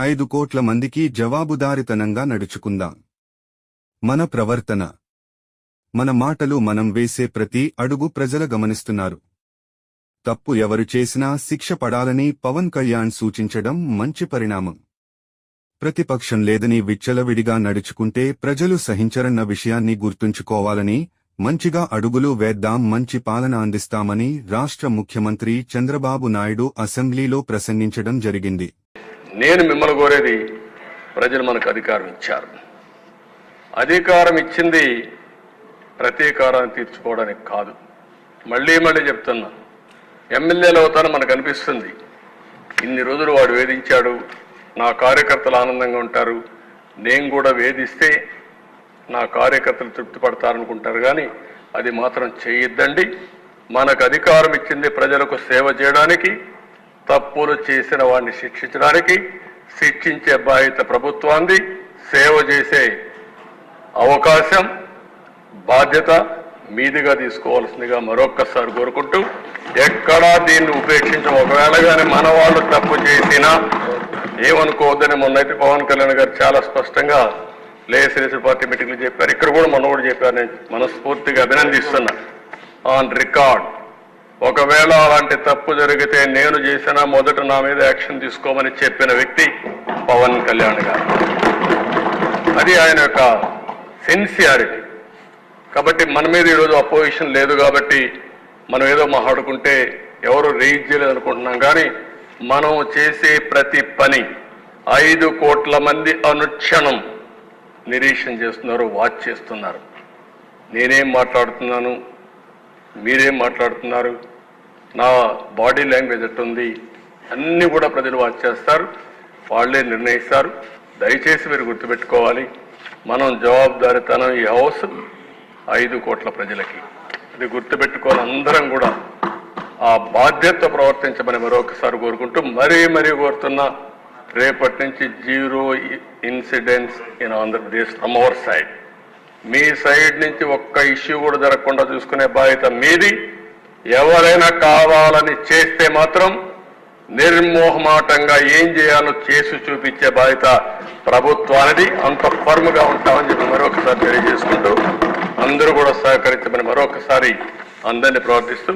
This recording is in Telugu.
ఐదు కోట్ల మందికి జవాబుదారితనంగా నడుచుకుందాం. మన ప్రవర్తన. మన మాటలు మనం వేసే ప్రతి అడుగు ప్రజల గమనిస్తున్నారు. తప్పు ఎవరు చేసినా శిక్ష పడాలని పవన్ కళ్యాణ్ సూచించడం మంచి పరిణామం. ప్రతిపక్షం లేదని విచ్చలవిడిగా నడుచుకుంటే ప్రజలు సహించరన్న విషయాన్ని గుర్తుంచుకోవాలని మంచిగా అడుగులు వేద్దాం మంచి పాలన అందిస్తామని రాష్ట్ర ముఖ్యమంత్రి చంద్రబాబు నాయుడు అసెంబ్లీలో ప్రసంగించడం జరిగింది. నేను మిమ్మల్ని కోరేది ప్రజలు మనకు అధికారం ఇచ్చారు. అధికారం ఇచ్చింది ప్రతీకారాన్ని తీర్చుకోవడానికి కాదు. మళ్ళీ మళ్ళీ చెప్తున్నా ఎమ్మెల్యేలు అవుతాను మనకు అనిపిస్తుంది. ఇన్ని రోజులు వాడు వేధించాడు నా కార్యకర్తలు ఆనందంగా ఉంటారు నేను కూడా వేధిస్తే నా కార్యకర్తలు తృప్తి పడతారనుకుంటారు కానీ అది మాత్రం చేయొద్దండి. మనకు అధికారం ఇచ్చింది ప్రజలకు సేవ చేయడానికి తప్పులు చేసిన వాడిని శిక్షించడానికి శిక్షించే బాధ్యత ప్రభుత్వాన్ని సేవ చేసే అవకాశం బాధ్యత మీదిగా తీసుకోవాల్సిందిగా మరొక్కసారి కోరుకుంటూ ఎక్కడా దీన్ని ఉపేక్షించం. ఒకవేళ కానీ మన వాళ్ళు తప్పు చేసినా ఏమనుకోవద్దని మొన్నైతే పవన్ కళ్యాణ్ గారు చాలా స్పష్టంగా లేసలేసి పార్టీ మీటింగ్లు చెప్పారు. ఇక్కడ కూడా మొన్న కూడా చెప్పారు. నేను మనస్ఫూర్తిగా అభినందిస్తున్నా. On record. ఒకవేళ అలాంటి తప్పు జరిగితే నేను చేసిన మొదట నా మీద యాక్షన్ తీసుకోమని చెప్పిన వ్యక్తి పవన్ కళ్యాణ్ గారు. అది ఆయన యొక్క సిన్సియారిటీ. కాబట్టి మన మీద ఈరోజు అపోజిషన్ లేదు కాబట్టి మనం ఏదో మాట్లాడుకుంటే ఎవరు రీచ్ చేయలేదు అనుకుంటున్నాం. కానీ మనం చేసే ప్రతి పని ఐదు కోట్ల మంది అనుక్షణం నిరీక్షణ చేస్తున్నారు వాచ్ చేస్తున్నారు. నేనేం మాట్లాడుతున్నాను? మీరేం మాట్లాడుతున్నారు? నా బాడీ లాంగ్వేజ్ ఎట్టుంది? అన్నీ కూడా ప్రజలు వాచ్ చేస్తారు వాళ్ళే నిర్ణయిస్తారు. దయచేసి మీరు గుర్తుపెట్టుకోవాలి మనం జవాబుదారితనం ఈ హౌస్ ఐదు కోట్ల ప్రజలకి. ఇది గుర్తుపెట్టుకోవాలి అందరం కూడా. ఆ బాధ్యత ప్రవర్తించమని మరొకసారి కోరుకుంటూ మరీ మరీ కోరుతున్నా రేపటి నుంచి zero incidents in Andhra Pradesh from our side. Me side నుంచి ఒక్క ఇష్యూ కూడా జరగకుండా చూసుకునే బాధ్యత మీది. ఎవరైనా కావాలని చేస్తే మాత్రం నిర్మోహమాటంగా ఏం చేయాలో చేసి చూపించే బాధ్యత ప్రభుత్వానికి అంత ఫర్మ్గా ఉంటామని చెప్పి మరొకసారి తెలియజేసుకుంటూ అందరూ కూడా సహకరించమని మరొకసారి అందరినీ ప్రవర్తిస్తూ